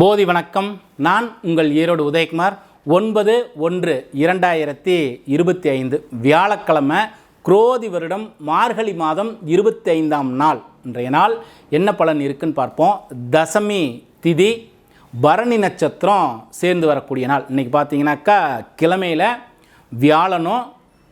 போதி வணக்கம். நான் உங்கள் ஈரோடு உதயகுமார். ஒன்பது ஒன்று இரண்டாயிரத்தி இருபத்தி ஐந்து வியாழக்கிழமை குரோதி வருடம் மார்கழி மாதம் இருபத்தி ஐந்தாம் நாள் இன்றைய நாள். என்ன பலன் இருக்குன்னு பார்ப்போம். தசமி திதி பரணி நட்சத்திரம் சேர்ந்து வரக்கூடிய நாள். இன்றைக்கி பார்த்தீங்கன்னாக்கா கிழமையில் வியாழனும்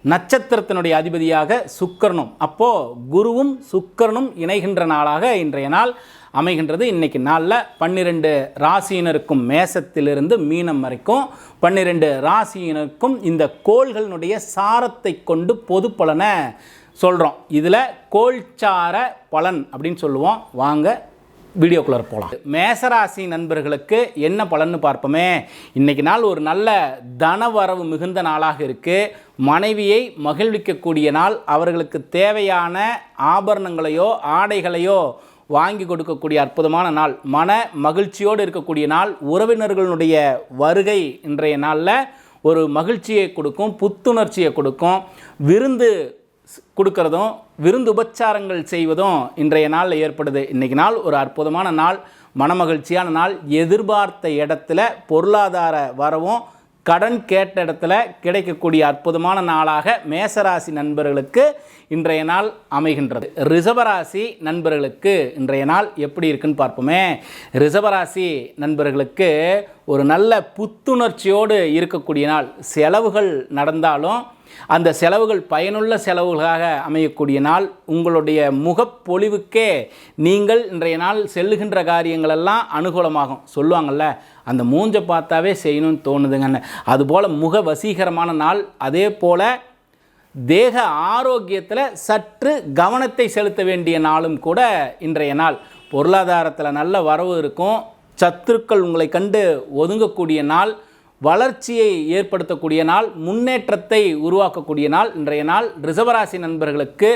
நட்சத்திரத்தினுடைய அதிபதியாக சுக்கரனும். அப்போது குருவும் சுக்கரனும் இணைகின்ற நாளாக இன்றைய நாள். அமைகின்றது. இன்றைக்கி நாளில் பன்னிரெண்டு ராசியினருக்கும் மேசத்திலிருந்து மீனம் வரைக்கும் பன்னிரெண்டு ராசியினருக்கும் இந்த கோள்களினுடைய சாரத்தை கொண்டு பொது பலனை சொல்கிறோம் இதில் கோல்சார பலன் அப்படின்னு சொல்லுவோம். வாங்க வீடியோக்குள்ளே போகலாம் மேசராசி நண்பர்களுக்கு என்ன பலன்னு பார்ப்போமே. இன்னைக்கு நாள் ஒரு நல்ல தனவரவு மிகுந்த நாளாக இருக்குது மனைவியை மகிழ்விக்கக்கூடிய நாள். அவர்களுக்கு தேவையான ஆபரணங்களையோ ஆடைகளையோ வாங்கி கொடுக்கக்கூடிய அற்புதமான நாள் மன மகிழ்ச்சியோடு இருக்கக்கூடிய நாள் உறவினர்களுடைய வருகை இன்றைய நாளில் ஒரு மகிழ்ச்சியை கொடுக்கும் புத்துணர்ச்சியை கொடுக்கும். விருந்து கொடுக்கறதும் விருந்து உபச்சாரங்கள் செய்வதும் இன்றைய நாளில் ஏற்படுது. இன்றைக்கி நாள் ஒரு அற்புதமான நாள் மனமகிழ்ச்சியான நாள். எதிர்பார்த்த இடத்துல பொருளாதார வரவும் கடன் கேட்ட இடத்துல கிடைக்கக்கூடிய அற்புதமான நாளாக மேசராசி நண்பர்களுக்கு இன்றைய நாள் அமைகின்றது. ரிஷபராசி நண்பர்களுக்கு இன்றைய நாள் எப்படி இருக்குன்னு பார்ப்போமே. ரிஷபராசி நண்பர்களுக்கு ஒரு நல்ல புத்துணர்ச்சியோடு இருக்கக்கூடிய நாள். செலவுகள் நடந்தாலும் அந்த செலவுகள் பயனுள்ள செலவுகளாக அமையக்கூடிய நாள். உங்களுடைய முகப்பொழிவுக்கே நீங்கள் இன்றைய நாள் செல்லுகின்ற காரியங்களெல்லாம் அனுகூலமாகும். சொல்லுவாங்கள்ல அந்த மூஞ்சை பார்த்தாவே செய்யணும்னு தோணுதுங்கன்னு அதுபோல் முக வசீகரமான நாள். அதே போல் தேக ஆரோக்கியத்தில் சற்று கவனத்தை செலுத்த வேண்டிய நாளும் கூட இன்றைய நாள். பொருளாதாரத்தில் நல்ல வரவு இருக்கும். சத்துருக்கள் உங்களை கண்டு ஒதுங்கக்கூடிய நாள் வளர்ச்சியை ஏற்படுத்தக்கூடிய நாள் முன்னேற்றத்தை உருவாக்கக்கூடிய நாள். இன்றைய நாள் ரிசவராசி நண்பர்களுக்கு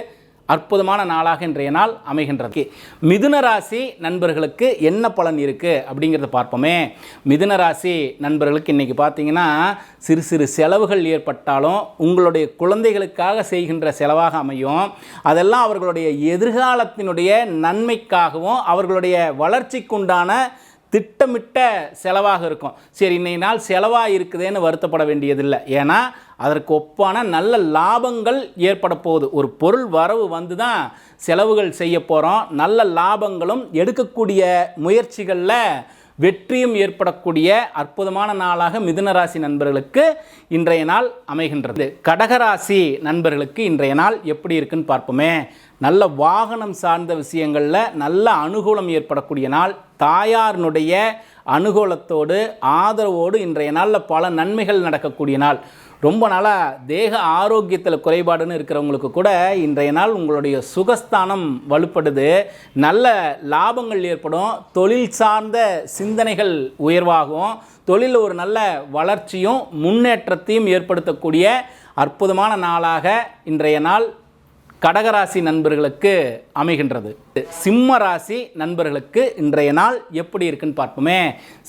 அற்புதமான நாளாக இன்றைய நாள் அமைகின்றது. மிதுன ராசி நண்பர்களுக்கு என்ன பலன் இருக்குது அப்படிங்கிறத பார்ப்போமே. மிதுன ராசி நண்பர்களுக்கு இன்றைக்கி பார்த்தீங்கன்னா சிறு சிறு செலவுகள் ஏற்பட்டாலும் உங்களுடைய குழந்தைகளுக்காக செய்கின்ற செலவாக அமையும். அதெல்லாம் அவர்களுடைய எதிர்காலத்தினுடைய நன்மைக்காகவும் அவர்களுடைய வளர்ச்சிக்குண்டான திட்டமிட்ட செலவாக இருக்கும். சரி இன்னைக்கு நாள் செலவாக இருக்குதேன்னு வருத்தப்பட வேண்டியதில்லை. ஏன்னா அதற்கு ஒப்பான நல்ல லாபங்கள் ஏற்பட போகுது. ஒரு பொருள் வரவு வந்து தான் செலவுகள் செய்ய போகிறோம் நல்ல லாபங்களும் எடுக்கக்கூடிய முயற்சிகளில் வெற்றியும் ஏற்படக்கூடிய அற்புதமான நாளாக மிதுன ராசி நண்பர்களுக்கு இன்றைய நாள் அமைகின்றது. கடகராசி நண்பர்களுக்கு இன்றைய நாள் எப்படி இருக்குன்னு பார்ப்போமே. நல்ல வாகனம் சார்ந்த விஷயங்களில் நல்ல அனுகூலம் ஏற்படக்கூடிய நாள். தாயாரினுடைய அனுகூலத்தோடு ஆதரவோடு இன்றைய நாளில் பல நன்மைகள் நடக்கக்கூடிய நாள். ரொம்ப நாளாக தேக ஆரோக்கியத்தில் குறைபாடுன்னு இருக்கிறவங்களுக்கு கூட இன்றைய நாள் உங்களுடைய சுகஸ்தானம் வலுப்படுது. நல்ல லாபங்கள் ஏற்படும். தொழில் சார்ந்த சிந்தனைகள் உயர்வாகும். தொழிலில் ஒரு நல்ல வளர்ச்சியும் முன்னேற்றத்தையும் ஏற்படுத்தக்கூடிய அற்புதமான நாளாக இன்றைய நாள் கடகராசி நண்பர்களுக்கு அமைகின்றது. சிம்ம ராசி நண்பர்களுக்கு இன்றைய நாள் எப்படி இருக்குன்னு பார்ப்போமே.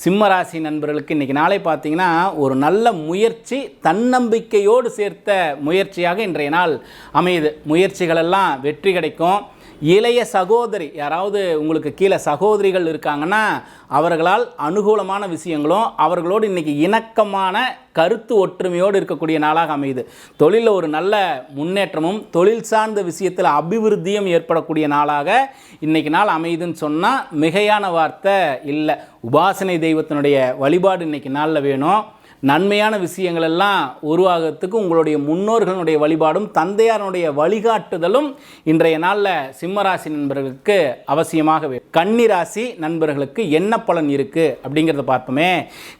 சிம்ம ராசி நண்பர்களுக்கு இன்றைக்கி நாளை பார்த்தீங்கன்னா ஒரு நல்ல முயற்சி தன்னம்பிக்கையோடு சேர்த்த முயற்சியாக இன்றைய நாள் அமையுது. முயற்சிகளெல்லாம் வெற்றி கிடைக்கும். இளைய சகோதரி யாராவது உங்களுக்கு கீழே சகோதரிகள் இருக்காங்கன்னா அவர்களால் அனுகூலமான விஷயங்களும் அவர்களோடு இன்னைக்கு இணக்கமான கருத்து ஒற்றுமையோடு இருக்கக்கூடிய நாளாக அமையுது. தொழிலில் ஒரு நல்ல முன்னேற்றமும் தொழில் சார்ந்த விஷயத்தில் அபிவிருத்தியும் ஏற்படக்கூடிய நாளாக இன்றைக்கி நாள் அமையுதுன்னு சொன்னால் மிகையான வார்த்தை இல்லை. உபாசனை தெய்வத்தினுடைய வழிபாடு இன்னைக்கு நாளில் வேணும். நன்மையான விஷயங்கள் எல்லாம் உருவாகிறதுக்கு உங்களுடைய முன்னோர்களுடைய வழிபாடும் தந்தையாரனுடைய வழிகாட்டுதலும் இன்றைய நாளில் சிம்மராசி நண்பர்களுக்கு அவசியமாக கன்னிராசி நண்பர்களுக்கு என்ன பலன் இருக்குது அப்படிங்கிறத பார்ப்போமே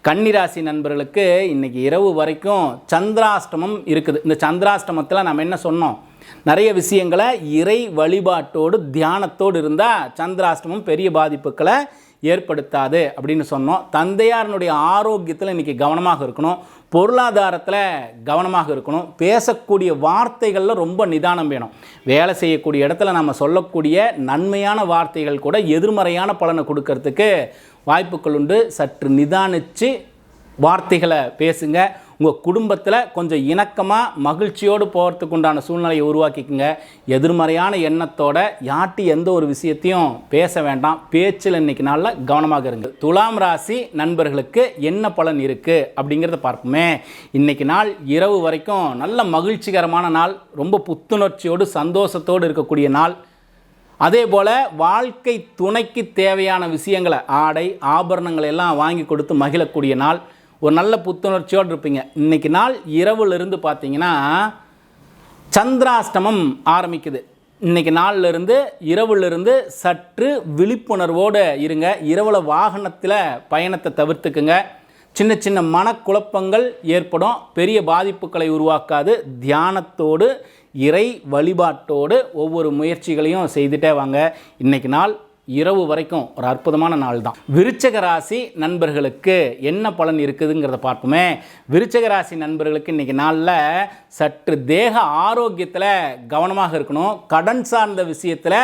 கன்னிராசி நண்பர்களுக்கு இன்றைக்கி இரவு வரைக்கும் சந்திராஷ்டமம் இருக்குது. இந்த சந்திராஷ்டமத்தில் நம்ம என்ன சொன்னோம்? நிறைய விஷயங்களை இறை வழிபாட்டோடு தியானத்தோடு இருந்தால் சந்திராஷ்டமம் பெரிய பாதிப்புகளை ஏற்படுத்தாது அப்படின்னு சொன்னோம். தந்தையாரனுடைய ஆரோக்கியத்தில் இன்றைக்கி கவனமாக இருக்கணும். பொருளாதாரத்தில் கவனமாக இருக்கணும். பேசக்கூடிய வார்த்தைகளில் ரொம்ப நிதானம் வேணும். வேலை செய்யக்கூடிய இடத்துல நம்ம சொல்லக்கூடிய நன்மையான வார்த்தைகள் கூட எதிர்மறையான பலனை கொடுக்கறதுக்கு வாய்ப்புகள் உண்டு. சற்று நிதானித்து வார்த்தைகளை பேசுங்க. உங்கள் குடும்பத்தில் கொஞ்சம் இணக்கமாக மகிழ்ச்சியோடு போகிறதுக்கு உண்டான சூழ்நிலையை உருவாக்கிக்கோங்க. எதிர்மறையான எண்ணத்தோட யார்ட்டி எந்த ஒரு விஷயத்தையும் பேச வேண்டாம். பேச்சில் இன்னைக்கு நாளில் கவனமாக இருங்க துலாம் ராசி நண்பர்களுக்கு என்ன பலன் இருக்குது அப்படிங்கிறத பார்ப்போமே. இன்னைக்கு நாள் இரவு வரைக்கும் நல்ல மகிழ்ச்சிகரமான நாள் ரொம்ப புத்துணர்ச்சியோடு சந்தோஷத்தோடு இருக்கக்கூடிய நாள். அதே போல் வாழ்க்கை துணைக்கு தேவையான விஷயங்களை ஆடை ஆபரணங்களை எல்லாம் வாங்கி கொடுத்து மகிழக்கூடிய நாள். ஒரு நல்ல புத்துணர்ச்சியோடு இருப்பீங்க. இன்னைக்கு நாள் இரவுலேருந்து பார்த்தீங்கன்னா சந்திராஷ்டமம் ஆரம்பிக்குது. இன்றைக்கி நாளிலிருந்து இரவுலேருந்து சற்று விழிப்புணர்வோடு இருங்க. இரவில் வாகனத்தில் பயணத்தை தவிர்த்துக்குங்க. சின்ன சின்ன மனக்குழப்பங்கள் ஏற்படும். பெரிய பாதிப்புகளை உருவாக்காது. தியானத்தோடு இறை வழிபாட்டோடு ஒவ்வொரு முயற்சிகளையும் செய்துட்டே வாங்க. இன்றைக்கி நாள் இரவு வரைக்கும் ஒரு அற்புதமான நாள் தான் விருச்சக ராசி நண்பர்களுக்கு என்ன பலன் இருக்குதுங்கிறத பார்ப்போமே. விருச்சக ராசி நண்பர்களுக்கு இன்றைக்கி நாளில் சற்று தேக ஆரோக்கியத்தில் கவனமாக இருக்கணும். கடன் சார்ந்த விஷயத்தில்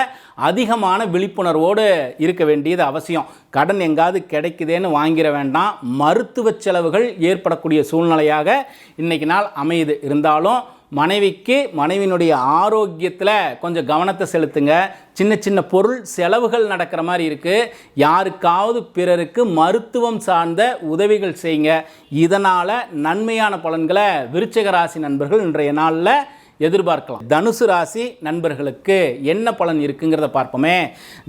அதிகமான விழிப்புணர்வோடு இருக்க வேண்டியது அவசியம். கடன் எங்காவது கிடைக்குதேன்னு வாங்கிட வேண்டாம். மருத்துவ செலவுகள் ஏற்படக்கூடிய சூழ்நிலையாக இன்னைக்கு நாள் அமையுது. இருந்தாலும் மனைவிக்கு மனைவியினுடைய ஆரோக்கியத்தில் கொஞ்சம் கவனத்தை செலுத்துங்க. சின்ன சின்ன பொருள் செலவுகள் நடக்கிற மாதிரி இருக்குது யாருக்காவது பிறருக்கு மருத்துவம் சார்ந்த உதவிகள் செய்யுங்க. இதனால் நன்மையான பலன்களை விருச்சக ராசி நண்பர்கள் இன்றைய நாளில் எதிர்பார்க்கலாம். தனுசு ராசி நண்பர்களுக்கு என்ன பலன் இருக்குங்கிறத பார்ப்போமே.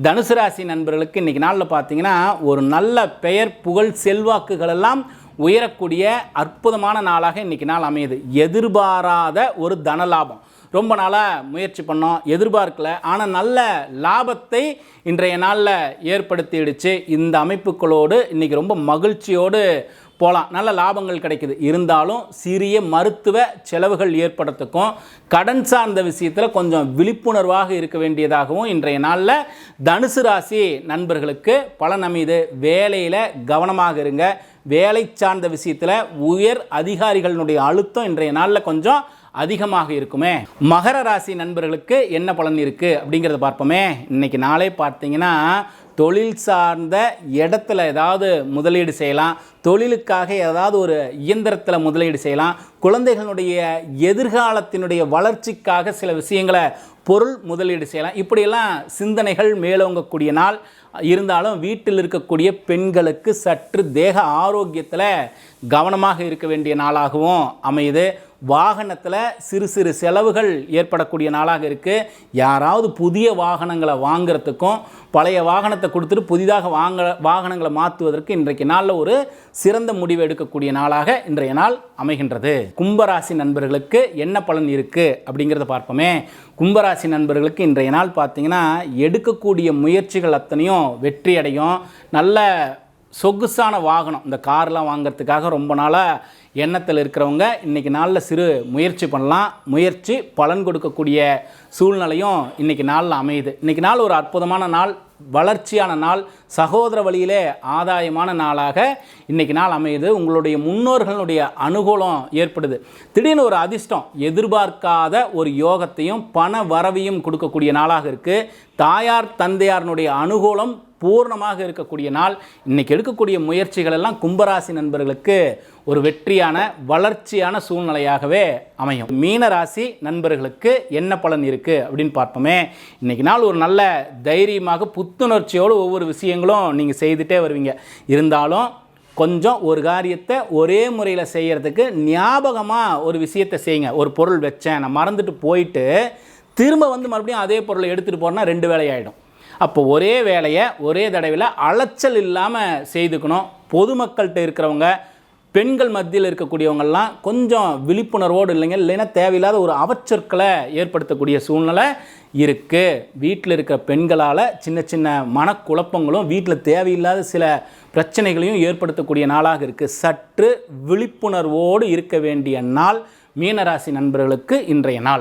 தனுசு ராசி நண்பர்களுக்கு இன்றைக்கி நாளில் பார்த்தீங்கன்னா ஒரு நல்ல பெயர் புகழ் செல்வாக்குகளெல்லாம் உயரக்கூடிய அற்புதமான நாளாக இன்றைக்கி நாள் அமையுது. எதிர்பாராத ஒரு தன லாபம் ரொம்ப நாளாக முயற்சி பண்ணோம் எதிர்பார்க்கல. ஆனால் நல்ல லாபத்தை இன்றைய நாளில் ஏற்படுத்திடுச்சு. இந்த அமைப்புகளோடு இன்றைக்கி ரொம்ப மகிழ்ச்சியோடு போகலாம் நல்ல லாபங்கள் கிடைக்குது. இருந்தாலும் சிறிய மருத்துவ செலவுகள் ஏற்படுறதுக்கும் கடன் சார்ந்த விஷயத்தில் கொஞ்சம் விழிப்புணர்வாக இருக்க வேண்டியதாகவும் இன்றைய நாளில் தனுசு ராசி நண்பர்களுக்கு பலன் அமைது வேலையில் கவனமாக இருங்க. வேலை சார்ந்த விஷயத்தில் உயர் அதிகாரிகளினுடைய அழுத்தம் இன்றைய நாளில் கொஞ்சம் அதிகமாக இருக்குமே. மகர ராசி நண்பர்களுக்கு என்ன பலன் இருக்குது அப்படிங்கிறத பார்ப்போமே. இன்னைக்கு நாளே பார்த்தீங்கன்னா தொழில் சார்ந்த இடத்துல ஏதாவது முதலீடு செய்யலாம். தொழிலுக்காக ஏதாவது ஒரு இயந்திரத்தில் முதலீடு செய்யலாம். குழந்தைகளுடைய எதிர்காலத்தினுடைய வளர்ச்சிக்காக சில விஷயங்களை பொருள் முதலீடு செய்யலாம். இப்படியெல்லாம் சிந்தனைகள் மேலோங்கக்கூடிய நாள். இருந்தாலும் வீட்டில் இருக்கக்கூடிய பெண்களுக்கு சற்று தேக ஆரோக்கியத்தில் கவனமாக இருக்க வேண்டிய நாளாகவும் அமையுது. வாகனத்தில் சிறு சிறு செலவுகள் ஏற்படக்கூடிய நாளாக இருக்குது யாராவது புதிய வாகனங்களை வாங்குறதுக்கும் பழைய வாகனத்தை கொடுத்துட்டு புதிதாக வாங்க வாகனங்களை மாற்றுவதற்கு இன்றைக்கு நாளில் ஒரு சிறந்த முடிவு எடுக்கக்கூடிய நாளாக இன்றைய நாள் அமைகின்றது. கும்பராசி நண்பர்களுக்கு என்ன பலன் இருக்குது அப்படிங்கிறத பார்ப்போமே. கும்பராசி நண்பர்களுக்கு இன்றைய நாள் பார்த்தீங்கன்னா எடுக்கக்கூடிய முயற்சிகள் அத்தனையும் வெற்றி அடையும். நல்ல சொகுசான வாகனம் இந்த கார்லாம் வாங்குறதுக்காக ரொம்ப நாளாக எண்ணத்தில் இருக்கிறவங்க இன்றைக்கி நாளில் சிறு முயற்சி பண்ணலாம். முயற்சி பலன் கொடுக்கக்கூடிய சூழ்நிலையும் இன்றைக்கி நாளில் அமையுது. இன்றைக்கி நாள் ஒரு அற்புதமான நாள். வளர்ச்சியான நாள் சகோதர வழியிலே ஆதாயமான நாளாக இன்றைக்கி நாள் அமையுது. உங்களுடைய முன்னோர்களுடைய அனுகூலம் ஏற்படுது. திடீர்னு ஒரு அதிர்ஷ்டம் எதிர்பார்க்காத ஒரு யோகத்தையும் பண வரவையும் கொடுக்கக்கூடிய நாளாக இருக்குது தாயார் தந்தையாரனுடைய அனுகூலம் பூர்ணமாக இருக்கக்கூடிய நாள். இன்றைக்கி எடுக்கக்கூடிய முயற்சிகள் எல்லாம் கும்பராசி நண்பர்களுக்கு ஒரு வெற்றியான வளர்ச்சியான சூழ்நிலையாகவே அமையும். மீனராசி நண்பர்களுக்கு என்ன பலன் இருக்குது அப்படின்னு பார்ப்போமே. இன்றைக்கி நாள் ஒரு நல்ல தைரியமாக புத்துணர்ச்சியோடு ஒவ்வொரு விஷயங்களும் நீங்கள் செய்துட்டே வருவீங்க. இருந்தாலும் கொஞ்சம் ஒரு காரியத்தை ஒரே முறையில் செய்கிறதுக்கு ஞாபகமாக ஒரு விஷயத்தை செய்யுங்க. ஒரு பொருள் வச்சேன் நான் மறந்துட்டு போயிட்டு திரும்ப வந்து மறுபடியும் அதே பொருளை எடுத்துகிட்டு போனால் ரெண்டு வேலையாயிடும் அப்போ ஒரே வேலையை ஒரே தடவையில் அலைச்சல் இல்லாமல் செய்துக்கணும். பொதுமக்கள்கிட்ட இருக்கிறவங்க பெண்கள் மத்தியில் இருக்கக்கூடியவங்கெல்லாம் கொஞ்சம் விழிப்புணர்வோடு இல்லைங்க இல்லைன்னா தேவையில்லாத ஒரு அவச்சொற்களை ஏற்படுத்தக்கூடிய சூழ்நிலை இருக்குது வீட்டில் இருக்கிற பெண்களால் சின்ன சின்ன மனக்குழப்பங்களும் வீட்டில் தேவையில்லாத சில பிரச்சனைகளையும் ஏற்படுத்தக்கூடிய நாளாக இருக்குது சற்று விழிப்புணர்வோடு இருக்க வேண்டிய நாள் மீனராசி நண்பர்களுக்கு இன்றைய நாள்.